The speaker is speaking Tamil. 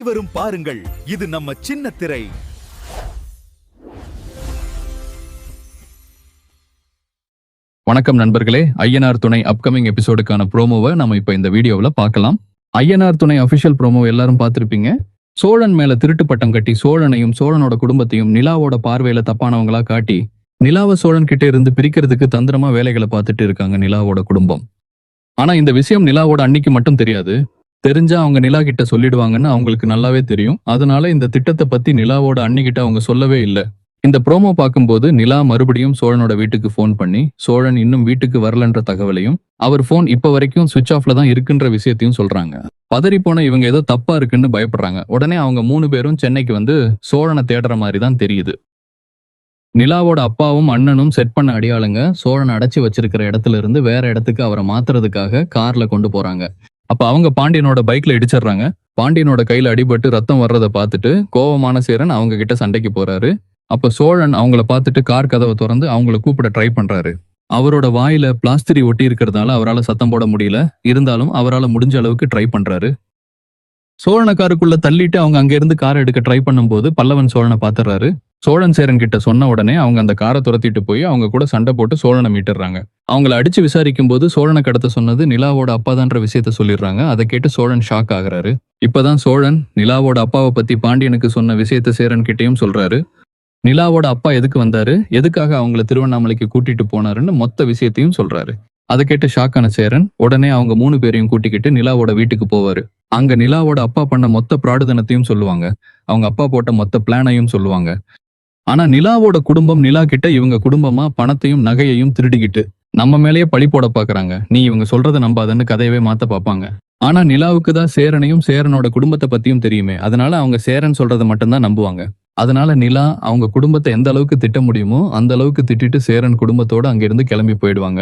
வரும் பாருங்கள் இது நம்ம சின்ன திரை. வணக்கம் நண்பர்களே ஐஎன்ஆர் துணை அப்கமிங் எபிசோடுக்கான ப்ரோமோவை நம்ம இப்போ இந்த வீடியோவில் பார்க்கலாம். ஐஎன்ஆர் துணை அஃபிஷியல் ப்ரோமோ எல்லாரும் பார்த்துருப்பீங்க. சோழன் மேல திருட்டு பட்டம் கட்டி சோழனையும் சோழனோட குடும்பத்தையும் நிலாவோட பார்வையில தப்பானவங்களா காட்டி நிலாவை சோழன் கிட்ட இருந்து பிரிக்கிறதுக்கு தந்திரமா வேலைகளை பார்த்துட்டு இருக்காங்க நிலாவோட குடும்பம். ஆனா இந்த விஷயம் நிலாவோட அன்னைக்கு மட்டும் தெரியாது. தெரிஞ்சா அவங்க நிலா கிட்ட சொல்லிடுவாங்கன்னு அவங்களுக்கு நல்லாவே தெரியும். அதனால இந்த திட்டத்தை பத்தி நிலாவோட அன்னிக்கிட்ட அவங்க சொல்லவே இல்லை. இந்த ப்ரோமோ பார்க்கும்போது நிலா மறுபடியும் சோழனோட வீட்டுக்கு ஃபோன் பண்ணி சோழன் இன்னும் வீட்டுக்கு வரலன்ற தகவலையும் அவர் ஃபோன் இப்ப வரைக்கும் சுவிட்ச் ஆஃப்ல தான் இருக்குன்ற விஷயத்தையும் சொல்றாங்க. பதறி போன இவங்க ஏதோ தப்பா இருக்குன்னு பயப்படுறாங்க. உடனே அவங்க மூணு பேரும் சென்னைக்கு வந்து சோழனை தேடுற மாதிரி தான் தெரியுது. நிலாவோட அப்பாவும் அண்ணனும் செட் பண்ண அடியாளுங்க சோழனை அடைச்சி வச்சிருக்கிற இடத்துல இருந்து வேற இடத்துக்கு அவரை மாத்துறதுக்காக கார்ல கொண்டு போறாங்க. அப்ப அவங்க பாண்டியனோட பைக்ல இடிச்சிடுறாங்க. பாண்டியனோட கையில அடிபட்டு ரத்தம் வர்றதை பார்த்துட்டு கோவமான சேரன் அவங்க கிட்ட சண்டைக்கு போறாரு. அப்ப சோழன் அவங்கள பார்த்துட்டு கார் கதவை திறந்து அவங்கள கூப்பிட ட்ரை பண்றாரு. அவரோட வாயில பிளாஸ்திரி ஒட்டி இருக்கிறதால அவரால் சத்தம் போட முடியல. இருந்தாலும் அவரால் முடிஞ்ச அளவுக்கு ட்ரை பண்றாரு. சோழன காருக்குள்ள தள்ளிட்டு அவங்க அங்கிருந்து கார் காரை எடுக்க ட்ரை பண்ணும்போது பல்லவன் சோழனை பாத்துறாரு சோழன் சேரன் கிட்ட சொன்ன உடனே அவங்க அந்த காரை துரத்திட்டு போய் அவங்க கூட சண்டை போட்டு சோழனை மீட்டுறாங்க. அவங்கள அடிச்சு விசாரிக்கும் போது சோழனை கடத்த சொன்னது நிலாவோட அப்பாதான்ற விஷயத்த சொல்லிடுறாங்க. அதை கேட்டு சோழன் ஷாக் ஆகுறாரு. இப்பதான் சோழன் நிலாவோட அப்பாவை பத்தி பாண்டியனுக்கு சொன்ன விஷயத்த சேரன் கிட்டயும் சொல்றாரு. நிலாவோட அப்பா எதுக்கு வந்தாரு? எதுக்காக அவங்கள திருவண்ணாமலைக்கு கூட்டிட்டு போனாருன்னு மொத்த விஷயத்தையும் சொல்றாரு. அதை கேட்டு ஷாக்கான சேரன் உடனே அவங்க மூணு பேரையும் கூட்டிக்கிட்டு நிலாவோட வீட்டுக்கு போவாரு. அங்க நிலாவோட அப்பா பண்ண மொத்த பிராடுதனத்தையும் சொல்லுவாங்க. அவங்க அப்பா போட்ட மொத்த பிளானையும் சொல்லுவாங்க. ஆனா நிலாவோட குடும்பம் நிலா கிட்ட இவங்க குடும்பமா பணத்தையும் நகையையும் திருடிக்கிட்டு நம்ம மேலேயே பழி போட பாக்குறாங்க. நீ இவங்க சொல்றதை நம்பாதன்னு கதையவே மாத்த பார்ப்பாங்க ஆனா நிலாவுக்கு தான் சேரனையும் சேரனோட குடும்பத்தை பத்தியும் தெரியுமே. அதனால அவங்க சேரன் சொல்றதை மட்டும்தான் நம்புவாங்க. அதனால நிலா அவங்க குடும்பத்தை எந்த அளவுக்கு திட்ட முடியுமோ அந்த அளவுக்கு திட்டிட்டு சேரன் குடும்பத்தோட அங்கிருந்து கிளம்பி போயிடுவாங்க.